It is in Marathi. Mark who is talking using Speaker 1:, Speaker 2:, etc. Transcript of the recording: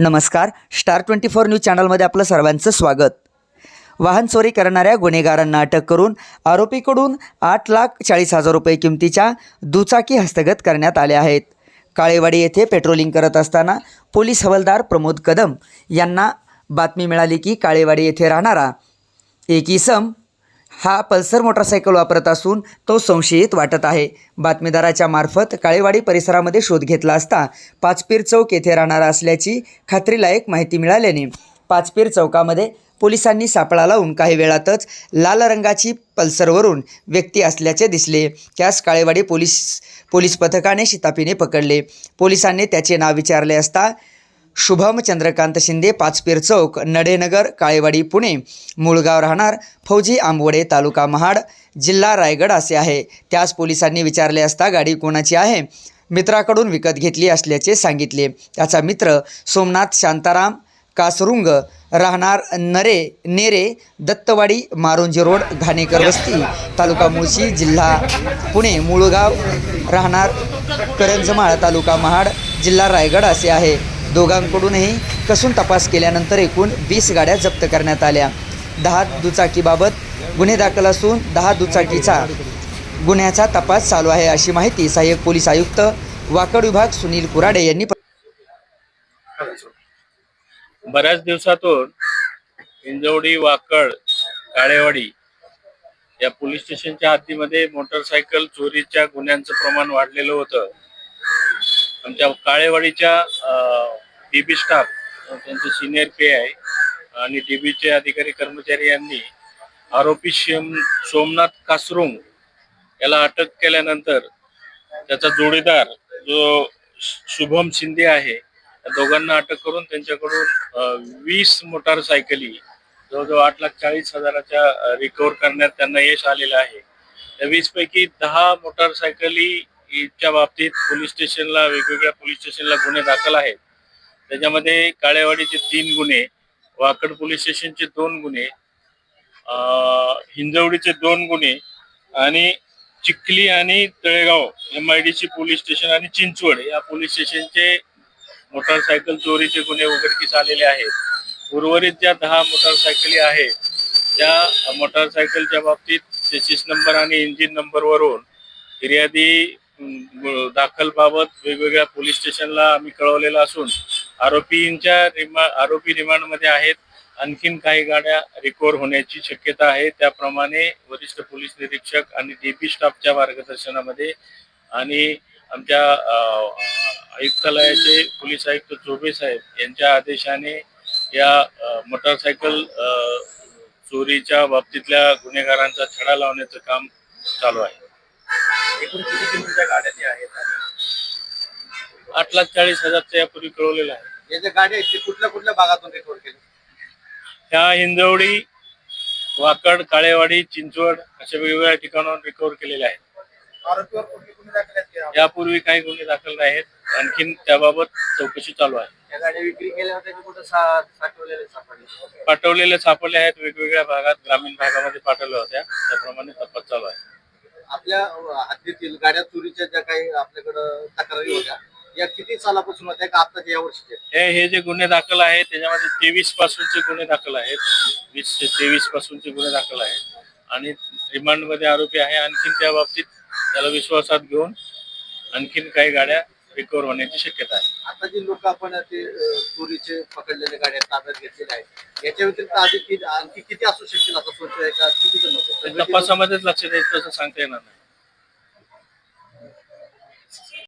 Speaker 1: नमस्कार. स्टार ट्वेंटी फोर न्यूज चॅनलमध्ये आपलं सर्वांचं स्वागत. वाहन चोरी करणाऱ्या गुन्हेगारांना अटक करून आरोपीकडून आठ लाख चाळीस हजार रुपये किमतीच्या दुचाकी हस्तगत करण्यात आल्या आहेत. काळेवाडी येथे पेट्रोलिंग करत असताना पोलीस हवालदार प्रमोद कदम यांना बातमी मिळाली की काळेवाडी येथे राहणारा एक इसम हा पल्सर मोटारसायकल वापरत असून तो संशयित वाटत आहे. बातमीदाराच्या मार्फत काळेवाडी परिसरामध्ये शोध घेतला असता पाचपीर चौक येथे राहणारा असल्याची खात्रीलायक माहिती मिळाल्याने पाचपीर चौकामध्ये पोलिसांनी सापळा लावून काही वेळातच लाल रंगाची पल्सरवरून व्यक्ती असल्याचे दिसले. त्यास काळेवाडी पोलीस पोलीस पथकाने शितापीने पकडले. पोलिसांनी त्याचे नाव विचारले असता शुभम चंद्रकांत शिंदे पाचपीर चौक नडेनगर काळेवाडी पुणे. मूळगाव राहणार फौजी आंबवडे तालुका महाड जिल्हा रायगड असे आहे. त्यास पोलिसांनी विचारले असता गाडी कोणाची आहे? मित्राकडून विकत घेतली असल्याचे सांगितले. त्याचा मित्र सोमनाथ शांताराम कासरुंग राहणार नरे नेरे दत्तवाडी मारुंजी रोड घाणेकर वस्ती तालुका मुळशी जिल्हा पुणे. मुळगाव राहणार करंजमाळ तालुका महाड जिल्हा रायगड असे आहे. दोघांकडूनही कसून तपास केल्यानंतर एकूण वीस गाड्या जप्त करण्यात आल्या. दहा दुचाकीबाबत गुन्हे दाखल असून दहा दुचाकीचा गुन्ह्याचा तपास चालू आहे अशी माहिती सहाय्यक पोलीस आयुक्त वाकड विभाग सुनील कुराडे यांनी
Speaker 2: बऱ्याच दिवसातून हिंजवडी वाकड काळेवाडी या पोलीस स्टेशनच्या हद्दीमध्ये मोटरसायकल चोरीच्या गुन्ह्यांचं प्रमाण वाढलेलं होतं. आमच्या काळेवाडीच्या डीबी स्टाफ त्यांचे सिनियर पी आहे आणि डीबीचे अधिकारी कर्मचारी यांनी आरोपी शेम सोमनाथ कासरुंग याला अटक केल्यानंतर त्याचा जोडीदार जो शुभम शिंदे आहे त्या दोघांना अटक करून त्यांच्याकडून वीस मोटारसायकली जवळजवळ आठ लाख चाळीस हजाराच्या रिकवर करण्यात त्यांना यश आलेलं आहे. त्या वीस पैकी दहा मोटारसायकलीच्या बाबतीत पोलीस स्टेशनला वेगवेगळ्या पोलीस स्टेशनला गुन्हे दाखल आहेत. त्याच्यामध्ये काळेवाडीचे तीन गुन्हे वाकड पोलीस स्टेशनचे दोन गुन्हे हिंजवडीचे दोन गुन्हे आणि चिखली आणि Talegaon M I D C police station आणि चिंचवड या पोलीस स्टेशनचे मोटारसायकल चोरीचे गुन्हे उघडकीस आलेले आहेत. उर्वरित ज्या दहा मोटारसायकली आहेत त्या मोटारसायकलच्या बाबतीत चेसिस नंबर आणि इंजिन नंबरवरून फिर्यादी दाखलबाबत दाखल बाबत वेगवेगळ्या पोलीस स्टेशनला आम्ही कळवलेलं असून आरोपींच्या रिमा आरोपी रिमांडमध्ये आहेत. आणखीन काही गाड्या रिकवर होण्याची शक्यता आहे. त्याप्रमाणे वरिष्ठ पोलीस निरीक्षक आणि डीपी स्टाफच्या मार्गदर्शनामध्ये आणि आमच्या आयुक्तालयाचे पोलीस आयुक्त चोबे साहेब यांच्या आदेशाने या मोटारसायकल चोरीच्या बाबतीतल्या गुन्हेगारांचा छडा लावण्याचं काम चालू आहे. आठ लाख चाळीस हजारच्या यापूर्वी कळवलेलं आहे.
Speaker 3: आहेत ते कुठल्या कुठल्या भागातून रिकवर केले?
Speaker 2: ह्या हिंजवडी वाकड काळेवाडी चिंचवड अशा वेगवेगळ्या ठिकाणाहून रिकव्हर केलेल्या आहेत.
Speaker 3: आरोपीवर कुठली गुन्हे दाखल आहेत का?
Speaker 2: यापूर्वी काही गुन्हे दाखल नाहीत. आणखीन त्याबाबत चौकशी चालू आहे.
Speaker 3: या गाड्या विक्री केल्या होत्या की कुठं सा- साठवलेले सापडले
Speaker 2: पाठवलेले सापडले आहेत वेगवेगळ्या भागात. ग्रामीण भागामध्ये पाठवल्या होत्या. त्याप्रमाणे तपास चालू आहे.
Speaker 3: आपल्या अं, हद्दीतील गाड्या चोरीच्या ज्या काही आपल्याकडं तक्रारी होत्या या किती सालापासून होत्या का आताच्या या वर्षीच्या
Speaker 2: हे हे जे गुन्हे दाखल आहेत त्याच्यामध्ये तेवीस पासूनचे गुन्हे दाखल आहेत. वीस ते तेवीस पासूनचे गुन्हे दाखल आहेत. आणि रिमांडमध्ये आरोपी आहे. आणखीन त्या बाबतीत त्याला विश्वासात घेऊन आणखीन काही गाड्या रिकवर होण्याची शक्यता आहे.
Speaker 3: आता जी लोक आपण ते अं, चोरीचे पकडलेल्या गाड्या ताब्यात घेतलेल्या आहेत याच्या व्यतिरिक्त आधी कि- आणखी किती असू शकतील? असं सोचतोय का? किती जण होते
Speaker 2: तपासामध्येच लक्षात येईल तसं सांगता येणार नाही.